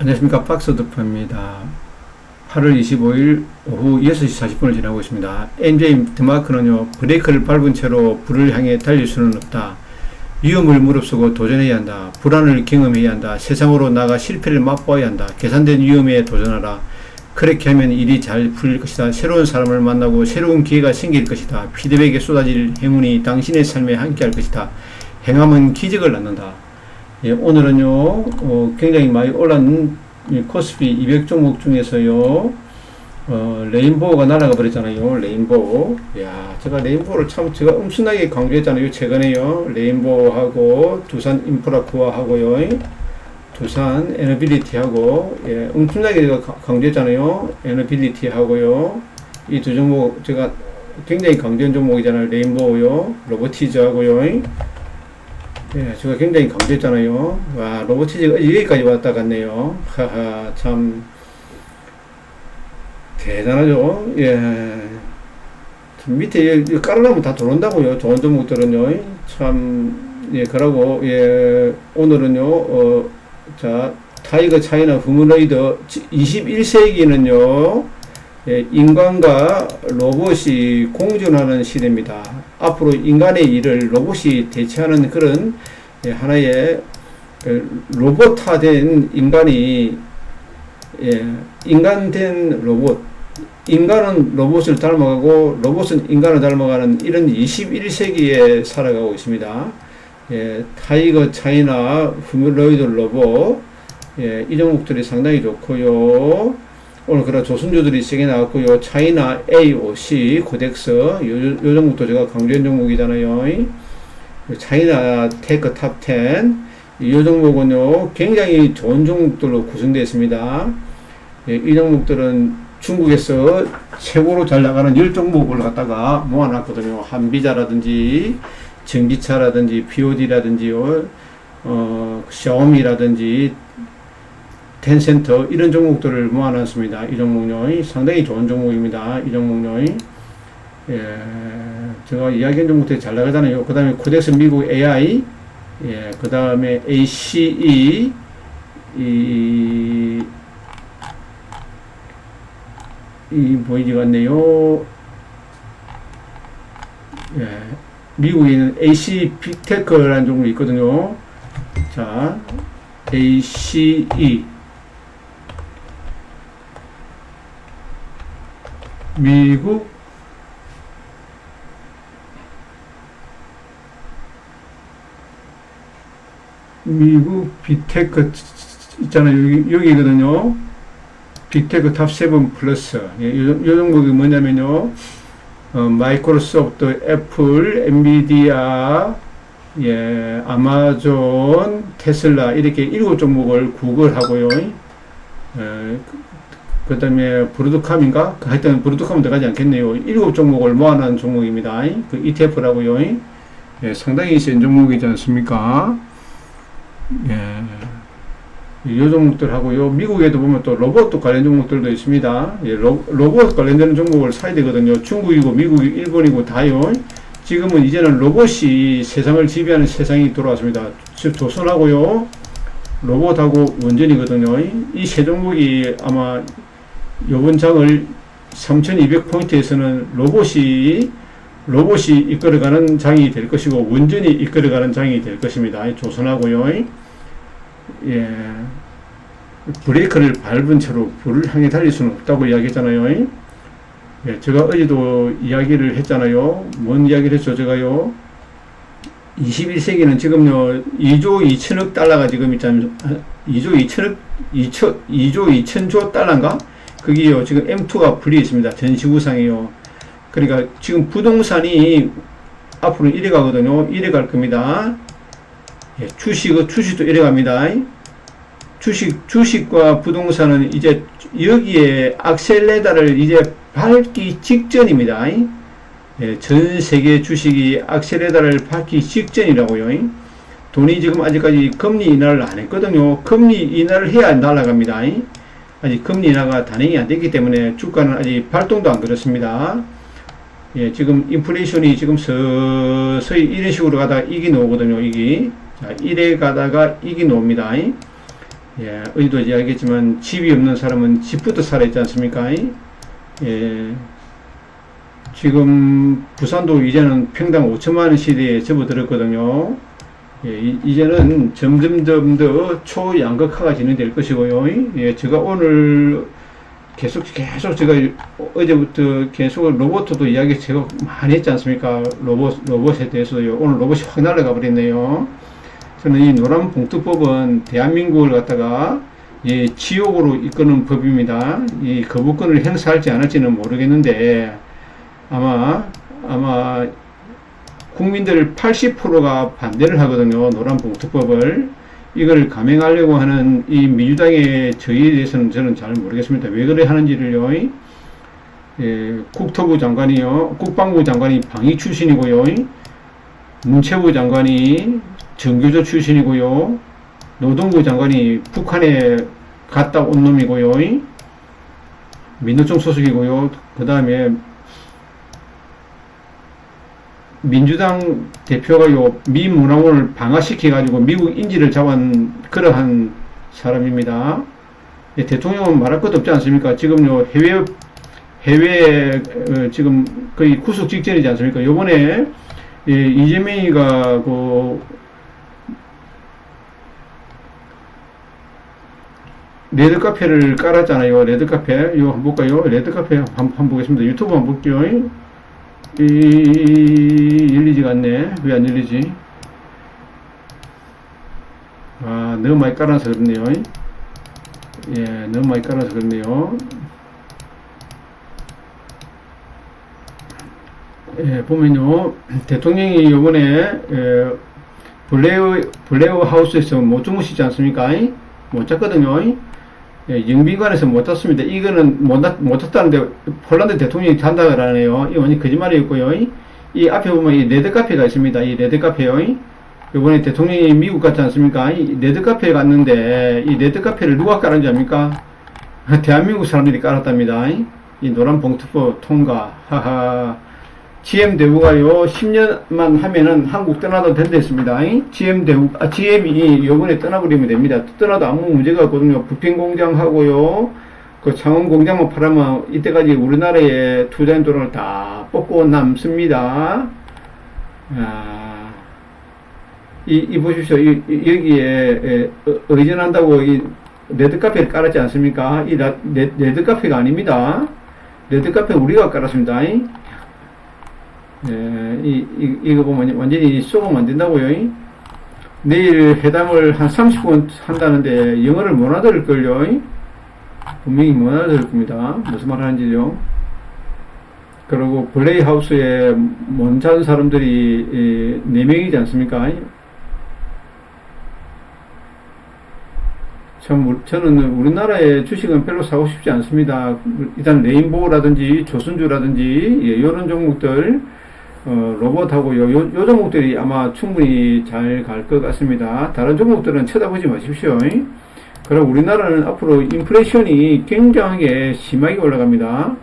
안녕하십니까 박스도프입니다. 8월 25일 오후 6시 40분을 지나고 있습니다. NJ 드마크는요 브레이크를 밟은 채로 불을 향해 달릴 수는 없다. 위험을 무릅쓰고 도전해야 한다. 불안을 경험해야 한다. 세상으로 나가 실패를 맛보아야 한다. 계산된 위험에 도전하라. 그렇게 하면 일이 잘 풀릴 것이다. 새로운 사람을 만나고 새로운 기회가 생길 것이다. 피드백에 쏟아질 행운이 당신의 삶에 함께할 것이다. 행함은 기적을 낳는다. 예, 오늘은요, 어, 굉장히 많이 올랐는 이 코스피 200 종목 중에서요, 어, 레인보우가 날아가 버렸잖아요. 레인보우. 야, 제가 레인보우를 참 제가 엄청나게 강조했잖아요. 최근에요. 레인보우하고 두산 인프라쿠아하고요. 두산 에너빌리티하고 예, 엄청나게 제가 가- 강조했잖아요. 에너빌리티하고요. 이 두 종목 제가 굉장히 강조한 종목이잖아요. 레인보우요. 로보티즈하고요. 예, 제가 굉장히 강조했잖아요. 와, 로보티즈가 여기까지 왔다 갔네요. 하하, 참, 대단하죠. 예. 참 밑에 깔아놓으면 다 들어온다고요. 좋은 종목들은요. 참, 예, 그러고, 예, 오늘은요, 어, 자, 타이거 차이나 후무노이드 21세기는요, 예, 인간과 로봇이 공존하는 시대입니다. 앞으로 인간의 일을 로봇이 대체하는 그런 예, 하나의 그 로봇화된 인간이 예, 인간된 로봇, 인간은 로봇을 닮아가고 로봇은 인간을 닮아가는 이런 21세기에 살아가고 있습니다. 예, 타이거 차이나 후밀로이드 로봇, 예, 이 종목들이 상당히 좋고요. 오늘 그런 조선주들이 세게 나왔고요. 차이나 AOC, 코덱스, 요, 요 종목도 제가 강조한 종목이잖아요. 차이나 테크 탑 10, 이 종목은요, 굉장히 좋은 종목들로 구성되어 있습니다. 예, 이 종목들은 중국에서 최고로 잘 나가는 10종목을 갖다가 모아놨거든요. 한비자라든지, 전기차라든지, BOD라든지요, 어, 샤오미라든지, 텐센터 이런 종목들을 모아놨습니다. 이 종목요 상당히 좋은 종목입니다. 이 종목요 예, 제가 이야기한 종목들이 잘 나가잖아요. 그 다음에 코덱스 미국 AI 예, 그 다음에 ACE 이, 이 보이지 같네요. 예, 미국에 있는 AC 빅테크라는 종목이 있거든요. 자, ACE 미국 미국 빅테크 있잖아요. 여기, 여기거든요. 빅테크 탑7 플러스. 예, 요, 요 종목이 뭐냐면요. 어, 마이크로소프트, 애플, 엔비디아, 예, 아마존, 테슬라 이렇게 일곱 종목을 구글 하고요. 예, 그 다음에 브루드캄인가? 하여튼 브루드캄은 들어가지 않겠네요. 일곱 종목을 모아놓은 종목입니다. 그 ETF라고요. 예, 상당히 센 종목이지 않습니까? 예. 이 종목들 하고요. 미국에도 보면 또 로봇 관련 종목들도 있습니다. 예, 로, 로봇 관련되는 종목을 사야 되거든요. 중국이고 미국이 일본이고 다요. 지금은 이제는 로봇이 세상을 지배하는 세상이 돌아왔습니다. 즉 조선하고요. 로봇하고 원전이거든요. 이 세 종목이 아마 요번 장을 3200포인트에서는 로봇이 로봇이 이끌어가는 장이 될 것이고 원전이 이끌어가는 장이 될 것입니다. 조선하고요. 예. 브레이크를 밟은 채로 불을 향해 달릴 수는 없다고 이야기했잖아요. 예, 제가 어제도 이야기를 했잖아요. 뭔 이야기를 했죠, 제가요? 21세기는 지금요, 2조 2천억 달러가 지금 있잖아요. 2조 2천억, 2조, 2조 2천조 달러인가? 그게요, 지금 M2가 풀려 있습니다. 전시구상이요. 그러니까 지금 부동산이 앞으로 이래 가거든요. 이래 갈 겁니다. 예, 주식, 주식도 이래 갑니다. 주식, 주식과 부동산은 이제 여기에 악셀레다를 이제 밟기 직전입니다. 예, 전 세계 주식이 악셀레다를 밟기 직전이라고요. 돈이 지금 아직까지 금리 인하를 안 했거든요. 금리 인하를 해야 날아갑니다. 아직 금리 인하가 단행이 안 됐기 때문에 주가는 아직 발동도 안 그렇습니다. 예, 지금 인플레이션이 지금 서서히 이런 식으로 가다가 이기 나오거든요, 이기. 자, 이래 가다가 이기 나옵니다. 예, 어제도 이야기했지만 집이 없는 사람은 집부터 살아있지 않습니까? 예, 지금 부산도 이제는 평당 5천만 원 시대에 접어들었거든요. 예, 이, 제는 점점점 더 초양극화가 진행될 것이고요. 예, 제가 오늘 계속 계속 제가 어제부터 계속 로봇도 이야기 제가 많이 했지 않습니까? 로봇 로봇에 대해서요. 오늘 로봇이 확 날아가 버렸네요. 저는 이 노란 봉투법은 대한민국을 갖다가 예, 지옥으로 이끄는 법입니다. 이 거부권을 행사할지 안 할지는 모르겠는데 아마 아마 국민들 80%가 반대를 하거든요. 노란 봉투법을 이걸 감행하려고 하는 이 민주당의 저희에 대해서는 저는 잘 모르겠습니다. 왜 그래 하는지를요. 예, 국토부 장관이요, 국방부 장관이 방위 출신이고요, 문체부 장관이 정교조 출신이고요, 노동부 장관이 북한에 갔다 온 놈이고요, 민노총 소속이고요, 그 다음에 민주당 대표가 요 미 문화원을 방화시켜 가지고 미국 인지를 잡은 그러한 사람입니다. 예, 대통령은 말할 것도 없지 않습니까? 지금 요 해외 해외에 어, 지금 거의 구속 직전이지 않습니까? 요번에 예, 이재명이가 그 레드 카페를 깔았잖아요. 레드 카페. 이거 한번 볼까요? 레드 카페 한번, 한번 보겠습니다. 유튜브 한번 볼게요. 이, 열리지가 않네. 왜 안 열리지? 아, 너무 많이 깔아서 그렇네요. 예, 너무 많이 깔아서 그렇네요. 예, 보면요. 대통령이 요번에, 예, 블레어, 블레어 하우스에서 못 주무시지 않습니까? 못 잤거든요. 예, 영빈관에서 못 잤습니다. 이거는 못, 잤- 못 잤다는데 폴란드 대통령이 잔다 그러네요. 이 완전 거짓말이었고요. 이 앞에 보면 이 레드 카페가 있습니다. 이 레드 카페요. 이번에 대통령이 미국 갔지 않습니까? 이 레드 카페에 갔는데 이 레드 카페를 누가 깔은지 압니까? 대한민국 사람들이 깔았답니다. 이 노란 봉투법 통과. 하하. GM 대우가요, 10년만 하면은 한국 떠나도 된다 했습니다. GM 대우, 아, GM이 요번에 떠나버리면 됩니다. 떠나도 아무 문제가 없거든요. 부品공장 하고요, 그 창원 공장만 팔으면 이때까지 우리나라에 투자한 돈을 다 뽑고 남습니다. 아, 이, 이 보십시오. 이, 이- 여기에, 에, 어, 의전한다고 이 레드카페를 깔았지 않습니까? 이 레드카페가 아닙니다. 레드카페 우리가 깔았습니다. 예, 이, 이, 이거 보면 완전히 쏘고 만든다고요. 내일 회담을 한 30분 한다는데 영어를 못 알아들을걸요. 분명히 못 알아들을 겁니다. 무슨 말 하는지요. 그리고 블레이하우스에 먼잔 사람들이 4명이지 않습니까? 참, 우- 저는 우리나라의 주식은 별로 사고 싶지 않습니다. 일단 레인보우라든지 조선주라든지, 예, 이런 종목들, 어, 로봇하고 요, 요, 요 종목들이 아마 충분히 잘 갈 것 같습니다. 다른 종목들은 쳐다보지 마십시오. 그럼 우리나라는 앞으로 인플레이션이 굉장하게 심하게 올라갑니다.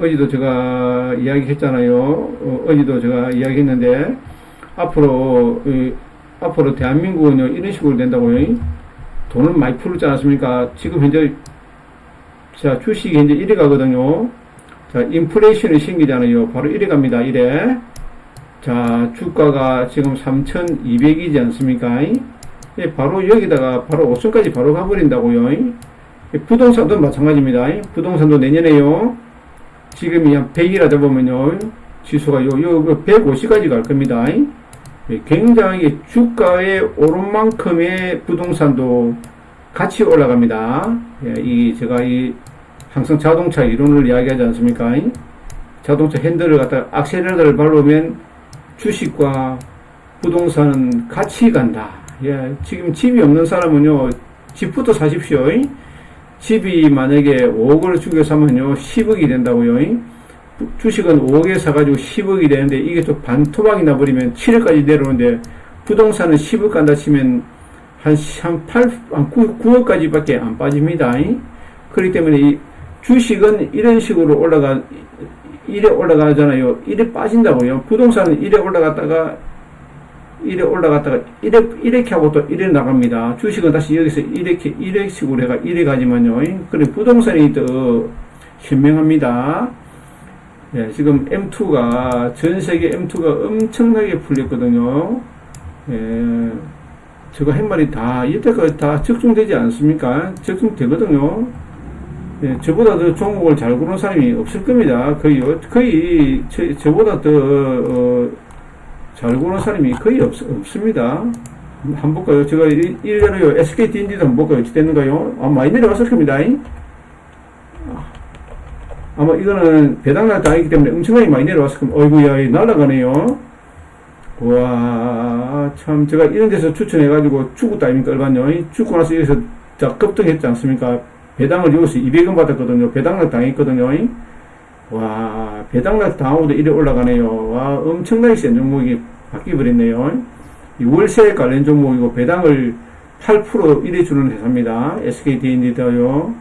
어제도 제가 이야기했잖아요. 어, 어제도 제가 이야기했는데, 앞으로, 이, 앞으로 대한민국은요, 이런 식으로 된다고요. 돈을 많이 풀지 않았습니까? 지금 현재, 자, 주식이 현재 1위 가거든요. 자, 인플레이션이 생기잖아요. 바로 이래 갑니다. 이래. 자, 주가가 지금 3,200이지 않습니까? 예, 바로 여기다가 바로 5천까지 바로 가버린다고요. 예, 부동산도 마찬가지입니다. 부동산도 내년에요. 지금이 한 100이라다 보면요. 지수가 요, 요, 150까지 갈 겁니다. 예, 굉장히 주가에 오른 만큼의 부동산도 같이 올라갑니다. 예, 이, 제가 이 항상 자동차 이론을 이야기하지 않습니까? 자동차 핸들을 갖다 악셀레터를 밟으면 주식과 부동산은 같이 간다. 예, 지금 집이 없는 사람은요, 집부터 사십시오. 집이 만약에 5억을 주고 사면요, 10억이 된다고요. 주식은 5억에 사가지고 10억이 되는데 이게 또 반토막이 나버리면 7억까지 내려오는데 부동산은 10억 간다 치면 한, 한 8, 한 9, 9억까지밖에 안 빠집니다. 그렇기 때문에 이 주식은 이런 식으로 올라가, 이래 올라가잖아요. 이래 빠진다고요. 부동산은 이래 올라갔다가 이래 올라갔다가 이래, 이렇게 하고 또 이래 나갑니다. 주식은 다시 여기서 이렇게, 이래 식으로 해가 이래 가지만요. 그래, 부동산이 더 현명합니다. 예, 지금 M2가, 전 세계 M2가 엄청나게 풀렸거든요. 예, 제가 한 말이 다, 이때까지 다 적중되지 않습니까? 적중되거든요. 예, 저보다 더 종목을 잘 고르는 사람이 없을 겁니다. 거의, 거의, 저, 저보다 더, 어, 잘 고르는 사람이 거의 없, 없습니다. 한번 볼까요? 제가 일- 일례로요, SK D&D도 한번 볼까요? 어떻게 됐는가요? 아, 많이 내려왔을 겁니다. 아마 이거는 배당날 당이기 때문에 엄청나게 많이 내려왔을 겁니다. 어이구야, 이 날아가네요. 와, 참, 제가 이런 데서 추천해가지고 죽었다 아닙니까? 얼마요? 죽고 나서 여기서 자, 급등했지 않습니까? 배당을 여기서 200원 받았거든요. 배당날 당했거든요. 와, 배당날 당하고도 이래 올라가네요. 와, 엄청나게 센 종목이 바뀌어버렸네요. 이 월세 관련 종목이고 배당을 8% 이래 주는 회사입니다. SK D&D도요.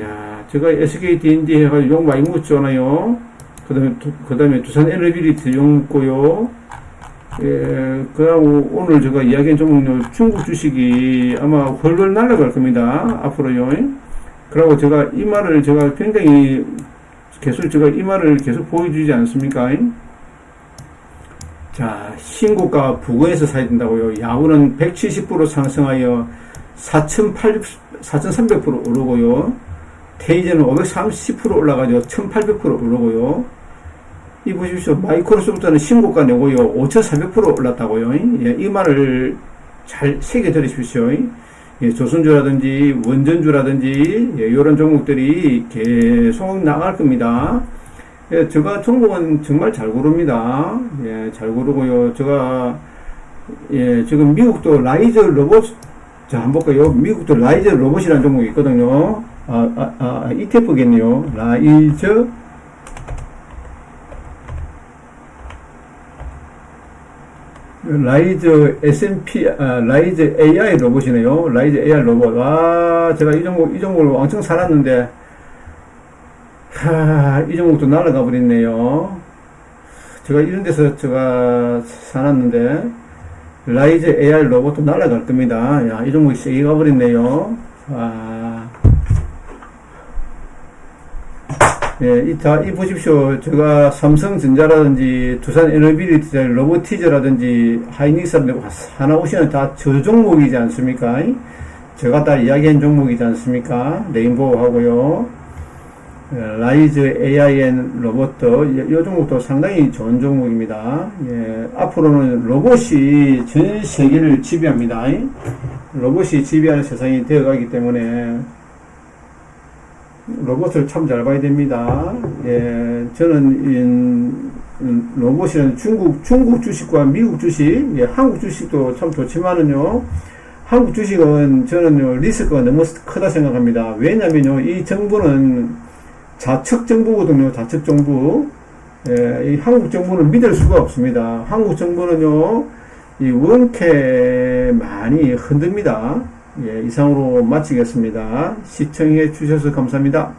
야, 제가 SK D&D 해가지고 욕 많이 묻잖아요. 그 다음에, 그 다음에 두산 에너비리티 욕 묻고요. 예, 그하고 오늘 제가 이야기한 종목요, 중국 주식이 아마 훨훨 날아갈 겁니다. 앞으로요. 그리고 제가 이 말을 제가 굉장히 계속 제가 이 말을 계속 보여주지 않습니까? 자, 신고가 부근에서 사야 된다고요. 야구는 170% 상승하여 4,800, 4,300% 오르고요. 테이저는 530% 올라가죠. 1,800% 오르고요. 이 보십시오. 마이크로소프트는 신고가 내고요. 5,400% 올랐다고요. 예, 이 말을 잘 새겨 들으십시오. 예, 조선주라든지 원전주라든지 예, 이런 종목들이 계속 나갈 겁니다. 예, 제가 종목은 정말 잘 고릅니다. 예, 잘 고르고요. 제가 예, 지금 미국도 라이저 로봇 자, 한번 볼까요? 미국도 라이저 로봇이라는 종목이 있거든요. 아, 아, 아, ETF겠네요. 라이저 라이저 S&P, 아, 라이저 AI 로봇이네요. 라이저 AI 로봇. 와, 제가 이 종목, 이 종목을 왕창 살았는데, 하, 이 종목도 날아가 버렸네요. 제가 이런 데서 제가 살았는데, 라이저 AI 로봇도 날아갈 겁니다. 야, 이 종목이 세게 가버렸네요. 아. 예, 이, 다, 이 보십시오. 제가 삼성전자라든지 두산 에너비리티, 로보티저라든지 하이닉스라든지 하나오시는 다 저 종목이지 않습니까? 제가 다 이야기한 종목이지 않습니까? 레인보우 하고요. 예, 라이즈 AIN 로봇도, 이, 이 종목도 상당히 좋은 종목입니다. 예, 앞으로는 로봇이 전 세계를 지배합니다. 로봇이 지배하는 세상이 되어가기 때문에 로봇을 참 잘 봐야 됩니다. 예, 저는 이, 음, 로봇이는 중국 중국 주식과 미국 주식, 예, 한국 주식도 참 좋지만은요. 한국 주식은 저는요 리스크가 너무 크다 생각합니다. 왜냐면요 이 정부는 자측 정부거든요. 자측 정부. 예, 이 한국 정부는 믿을 수가 없습니다. 한국 정부는요 이 원캐 많이 흔듭니다. 예, 이상으로 마치겠습니다. 시청해 주셔서 감사합니다.